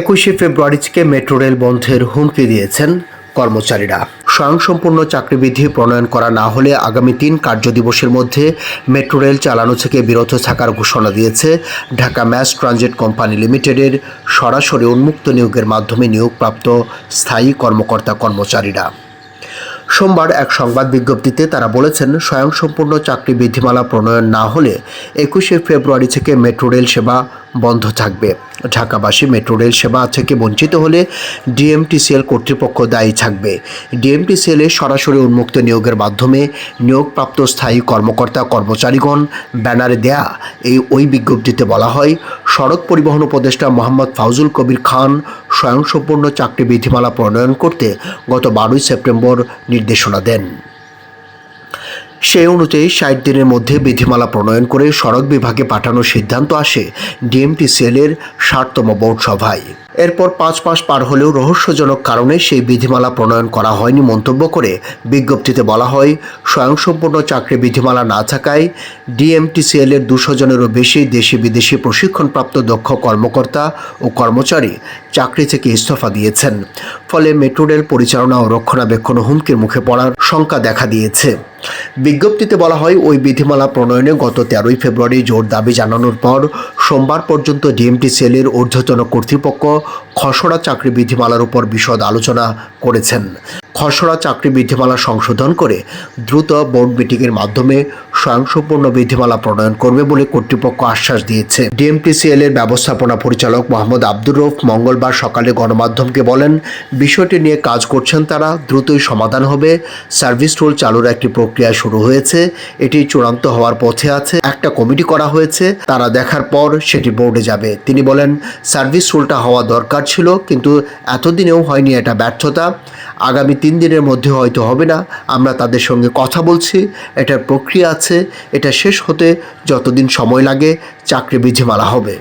একুশে ফেব্রুয়ারি থেকে metro rail বন্ধের হুমকি দিয়েছেন কর্মচারীরা। স্বয়ংসম্পূর্ণ চাকরিবিধি প্রণয়ন করা না হলে আগামী তিন কার্যদিবসের মধ্যে মেট্রো রেল চালানো থেকে বিরত থাকার ঘোষণা দিয়েছে ঢাকা ম্যাস ট্রানজিট কোম্পানি লিমিটেডের সরাসরি উন্মুক্ত নিয়োগের মাধ্যমে নিয়োগপ্রাপ্ত স্থায়ী কর্মকর্তা কর্মচারীরা। সোমবার এক সংবাদ বিজ্ঞপ্তিতে তারা বলেছেন, স্বয়ংসম্পূর্ণ চাকরি বিধিমালা প্রণয়ন না হলে একুশে ফেব্রুয়ারি থেকে মেট্রো রেল সেবা বন্ধ থাকবে। ঢাকাবাসী মেট্রো রেল সেবা থেকে বঞ্চিত হলে ডিএমটিসিএল কর্তৃপক্ষ দায়ী থাকবে। ডিএমটিসিএল সরাসরি উন্মুক্ত নিয়োগের মাধ্যমে নিয়োগপ্রাপ্ত স্থায়ী কর্মকর্তা কর্মচারীগণ ব্যানারে দেয়া এই ওই বিজ্ঞপ্তিতে বলা হয়, সড়ক পরিবহন উপদেষ্টা মোহাম্মদ ফাউজুল কবির খান স্বয়ংসম্পূর্ণ চাকরি বিধিমালা প্রণয়ন করতে গত বারোই সেপ্টেম্বর নির্দেশনা দেন। সেই অনুযায়ী ষাট দিনের মধ্যে বিধিমালা প্রণয়ন করে সড়ক বিভাগে পাঠানোর সিদ্ধান্ত আসে ডিএমটিসিএল এর ষাটতম বোর্ড সভায়। এরপর পাঁচ মাস পার হলেও রহস্যজনক কারণে সেই বিধিমালা প্রণয়ন করা হয়নি মন্তব্য করে বিজ্ঞপ্তিতে বলা হয়, স্বয়ংসম্পূর্ণ চাকরি বিধিমালা না থাকায় ডিএমটিসিএল এর দুশো জনেরও বেশি দেশি বিদেশি প্রশিক্ষণপ্রাপ্ত দক্ষ কর্মকর্তা ও কর্মচারী চাকরি থেকে ইস্তফা দিয়েছেন। ফলে মেট্রো রেল পরিচালনা ও রক্ষণাবেক্ষণ হুমকির মুখে পড়ার শঙ্কা দেখা দিয়েছে। বিজ্ঞপ্তিতে বলা হয়, ওই বিধিমালা প্রণয়নে গত তেরোই ফেব্রুয়ারি জোর দাবি জানানোর পর সোমবার পর্যন্ত ডিএমটি সেলের ঊর্ধ্বতন কর্তৃপক্ষ খসড়া চাকরি বিধিমালার উপর বিশদ আলোচনা করেছেন। খসড়া চাকরি বিধিমালা সংশোধন করে দ্রুত বোর্ড মিটিংয়ের মাধ্যমে স্বয়ংসম্পূর্ণ বিধিমালা প্রণয়ন করবে বলে কর্তৃপক্ষ আশ্বাস দিয়েছে। ডিএমটিসিএল এর ব্যবস্থাপনা পরিচালক মোহাম্মদ আব্দুর রৌফ মঙ্গলবার সকালে গণমাধ্যমকে বলেন, বিষয়টি নিয়ে কাজ করছেন তারা, দ্রুতই সমাধান হবে। সার্ভিস রুল চালুর একটি প্রক্রিয়া শুরু হয়েছে, এটি চূড়ান্ত হওয়ার পথে আছে। একটা কমিটি করা হয়েছে, তারা দেখার পর সেটি বোর্ডে যাবে। তিনি বলেন, সার্ভিস রুলটা হওয়া দরকার ছিল, কিন্তু এতদিনেও হয়নি এটা ব্যর্থতা। আগামী তিন দিনের মধ্যে হয়তো হবে না। আমরা তাদের সঙ্গে কথা বলছি, এটার প্রক্রিয়া আছে, এটা শেষ হতে যতদিন সময় লাগে চাকরি বিধিমালা হবে।